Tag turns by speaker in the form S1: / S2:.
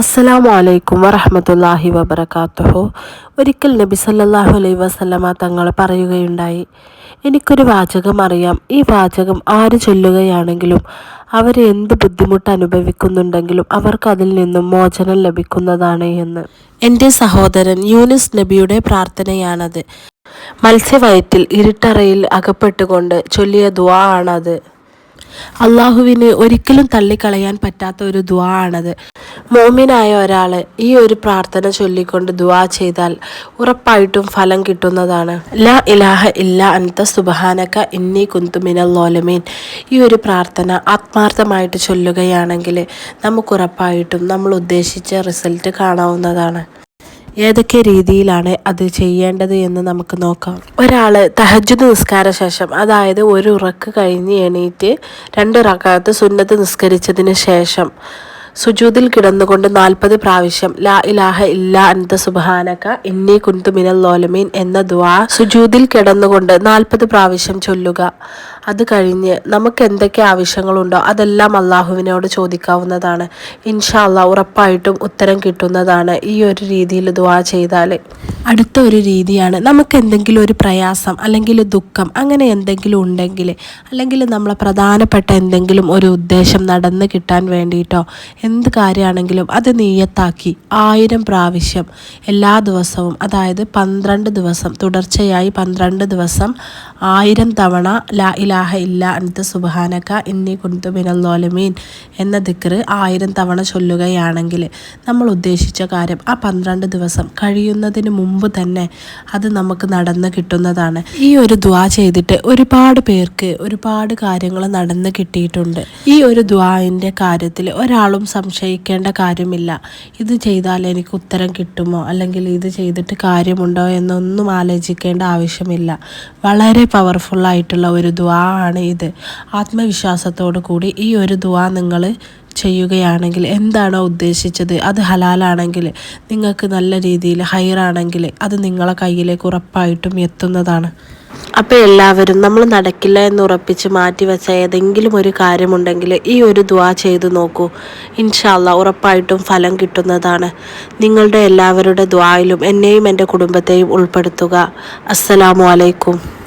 S1: അസ്സലാമു അലൈക്കും വറഹമത്തല്ലാഹി വബർക്കാത്തുഹു ഒരിക്കൽ നബി സല്ലാഹു അലൈഹി വസല്ലമ തങ്ങൾ പറയുകയുണ്ടായി എനിക്കൊരു വാചകം അറിയാം. ഈ വാചകം ആര് ചൊല്ലുകയാണെങ്കിലും അവർ എന്ത് ബുദ്ധിമുട്ട് അനുഭവിക്കുന്നുണ്ടെങ്കിലും അവർക്ക് അതിൽ നിന്നും മോചനം ലഭിക്കുന്നതാണ് എന്ന്. എന്റെ സഹോദരൻ യൂനിസ് നബിയുടെ പ്രാർത്ഥനയാണത്. മത്സ്യവയറ്റിൽ ഇരുട്ടറയിൽ അകപ്പെട്ടുകൊണ്ട് ചൊല്ലിയ ദുവാ ആണത്. അള്ളാഹുവിന് ഒരിക്കലും തള്ളിക്കളയാൻ പറ്റാത്ത ഒരു ദുആ ആണത് മോമിനായ ഒരാൾ ഈ ഒരു പ്രാർത്ഥന ചൊല്ലിക്കൊണ്ട് ദുവാ ചെയ്താൽ ഉറപ്പായിട്ടും ഫലം കിട്ടുന്നതാണ്. ലാ ഇലാഹ ഇല്ല അൻത സുബഹാനക്ക ഇന്നി കുന്തു മിനൽ ലോലമീൻ ഈ ഒരു പ്രാർത്ഥന ആത്മാർത്ഥമായിട്ട് ചൊല്ലുകയാണെങ്കിൽ നമുക്ക് ഉറപ്പായിട്ടും നമ്മൾ ഉദ്ദേശിച്ച റിസൾട്ട് കാണാവുന്നതാണ്. ഏതൊക്കെ രീതിയിലാണ് അത് ചെയ്യേണ്ടത് എന്ന് നമുക്ക് നോക്കാം. ഒരാൾ തഹജുദ് നിസ്കാര ശേഷം അതായത് ഒരു ഉറക്ക് കഴിഞ്ഞ് എണീറ്റ് രണ്ട് റക്കാത്ത് സുന്നത്ത് നിസ്കരിച്ചതിന് ശേഷം സുജൂതിൽ കിടന്നുകൊണ്ട് നാൽപ്പത് പ്രാവശ്യം ലാ ഇലാഹ ഇല്ല അന്ത സുബാനക ഇന്നി കുന്തു മിനൽ ലോലമീൻ എന്ന ദുആ സുജൂതിൽ കിടന്നുകൊണ്ട് നാൽപ്പത് പ്രാവശ്യം ചൊല്ലുക. അത് കഴിഞ്ഞ് നമുക്ക് എന്തൊക്കെ ആവശ്യങ്ങളുണ്ടോ അതെല്ലാം അള്ളാഹുവിനോട് ചോദിക്കാവുന്നതാണ്. ഇൻഷാ അള്ളാഹ് ഉറപ്പായിട്ടും ഉത്തരം കിട്ടുന്നതാണ് ഈ ഒരു രീതിയിൽ ദുആ ചെയ്താൽ അടുത്ത ഒരു രീതിയാണ് നമുക്ക് എന്തെങ്കിലും ഒരു പ്രയാസം അല്ലെങ്കിൽ ദുഃഖം അങ്ങനെ എന്തെങ്കിലും ഉണ്ടെങ്കിൽ അല്ലെങ്കിൽ നമ്മളെ പ്രധാനപ്പെട്ട എന്തെങ്കിലും ഒരു ഉദ്ദേശം നടന്നു കിട്ടാൻ വേണ്ടിയിട്ടോ എന്ത് കാര്യമാണെങ്കിലും അത് നീയത്താക്കി ആയിരം പ്രാവശ്യം എല്ലാ ദിവസവും അതായത് പന്ത്രണ്ട് ദിവസം തുടർച്ചയായി പന്ത്രണ്ട് ദിവസം ആയിരം തവണ ലാ ഇലാഹ ഇല്ല അനത്ത സുബഹാനക്ക ഇന്നി കുന്തു മിനല്ലോലമീൻ എന്ന ദിക്കർ ആയിരം തവണ ചൊല്ലുകയാണെങ്കിൽ നമ്മൾ ഉദ്ദേശിച്ച കാര്യം ആ പന്ത്രണ്ട് ദിവസം കഴിയുന്നതിന് മുമ്പ് തന്നെ അത് നമുക്ക് നടന്ന് കിട്ടുന്നതാണ്. ഈ ഒരു ദ്വാ ചെയ്തിട്ട് ഒരുപാട് പേർക്ക് ഒരുപാട് കാര്യങ്ങൾ നടന്ന് കിട്ടിയിട്ടുണ്ട്. ഈ ഒരു ദ്വാവിന്റെ കാര്യത്തിൽ ഒരാളും സംശയിക്കേണ്ട കാര്യമില്ല. ഇത് ചെയ്താൽ എനിക്ക് ഉത്തരം കിട്ടുമോ? അല്ലെങ്കിൽ ഇത് ചെയ്തിട്ട് കാര്യമുണ്ടോ എന്നൊന്നും ആലോചിക്കേണ്ട ആവശ്യമില്ല. വളരെ പവർഫുൾ ആയിട്ടുള്ള ഒരു ദ്വാ ആണ് ഇത്. ആത്മവിശ്വാസത്തോടു കൂടി ഈ ഒരു ദുവാ നിങ്ങൾ ചെയ്യുകയാണെങ്കിൽ എന്താണോ ഉദ്ദേശിച്ചത്? അത് ഹലാലാണെങ്കിൽ നിങ്ങൾക്ക് നല്ല രീതിയിൽ ഹൈറാണെങ്കിൽ അത് നിങ്ങളെ കയ്യിലേക്ക് ഉറപ്പായിട്ടും എത്തുന്നതാണ്. അപ്പോൾ എല്ലാവരും നമ്മൾ നടക്കില്ല എന്ന് ഉറപ്പിച്ച് മാറ്റി വെച്ച ഏതെങ്കിലും ഒരു കാര്യമുണ്ടെങ്കിൽ ഈ ഒരു ദ്വാ ചെയ്തു നോക്കൂ. ഇൻഷാല്ല ഉറപ്പായിട്ടും ഫലം കിട്ടുന്നതാണ്. നിങ്ങളുടെ എല്ലാവരുടെ ദ്വായിലും എന്നെയും എന്റെ കുടുംബത്തെയും ഉൾപ്പെടുത്തുക. അസ്സലാമു അലൈക്കും.